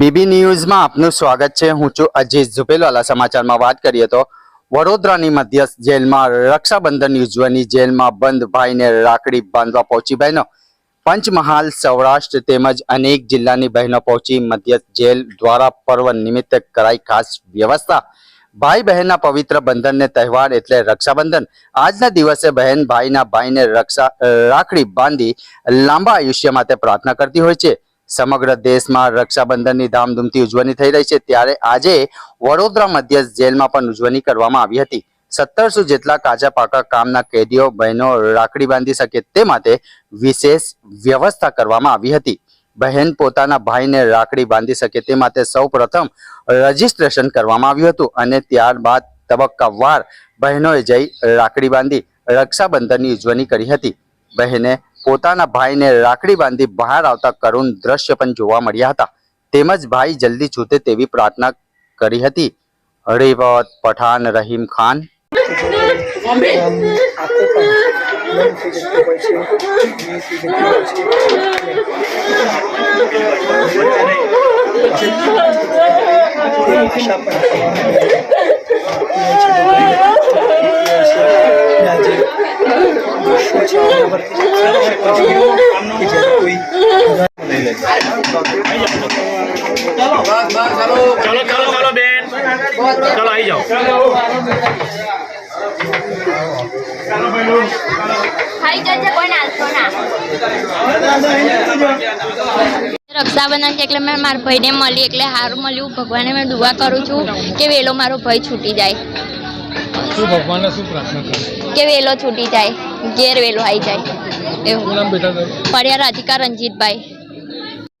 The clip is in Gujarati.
બીબી ન્યૂઝમાં આપનું સ્વાગત છે. હું છું અજીત ઝુપેલવાલા સમાચારમાં વાત કરીએ તો વડોદરાની મધ્યસ્થ જેલમાં રક્ષાબંધન યોજવાની જેલમાં બંધ ભાઈને રાખડી બાંધવા પહોંચી બહેનો. પંચમહાલ, સૌરાષ્ટ્ર તેમજ અનેક જિલ્લાની બહેનો પહોંચી મધ્યસ્થ જેલ દ્વારા પર્વ નિમિત્તે કરાઈ ખાસ વ્યવસ્થા. ભાઈ બહેનના પવિત્ર બંધનને તહેવાર એટલે રક્ષાબંધન. આજના દિવસે બહેન ભાઈના ભાઈને રક્ષા રાખડી બાંધી લાંબા આયુષ્ય માટે પ્રાર્થના કરતી હોય છે. સમગ્ર દેશમાં રક્ષાબંધનની ધામધૂમથી ઉજવણી થઈ રહી છે. ત્યારે આજે વડોદરા મધ્ય જેલમાં પણ ઉજવણી કરવામાં આવી હતી. સત્તરસો જેટલા કાચા પાકા કામના કેદીઓ, બહેનો રાખડી બાંધી શકે તે માટે વિશેષ વ્યવસ્થા કરવામાં આવી હતી. બહેન પોતાના ભાઈને રાખડી બાંધી શકે તે માટે સૌ રજીસ્ટ્રેશન કરવામાં આવ્યું હતું અને ત્યારબાદ તબક્કાવાર બહેનોએ જઈ રાખડી બાંધી રક્ષાબંધનની ઉજવણી કરી હતી. બહેને પોતાના ભાઈને રાખડી બાંધી બહાર આવતા કરુણ દ્રશ્ય પણ જોવા મળ્યા હતા. તેમજ ભાઈ જલ્દી છૂટે તેવી પ્રાર્થના કરી હતી. હરિવત પઠાણ, રહીમ ખાન. ચલો ચલો ચલો બેન. ચલો આવી જાઓ. રક્ષાબંધન છે એટલે મેં મારા ભાઈને મળી એટલે સારું મળ્યું. ભગવાને મેં દુઆ કરું છું કે વેલો મારો ભાઈ છૂટી જાય. શું ભગવાનને શું પ્રાર્થના કરે? કે વેલો છૂટી જાય ઘેર વેલો આવી જાય. એવું નામ બેટા ફળિયા પડ્યા રાધિકા રંજીતભાઈ.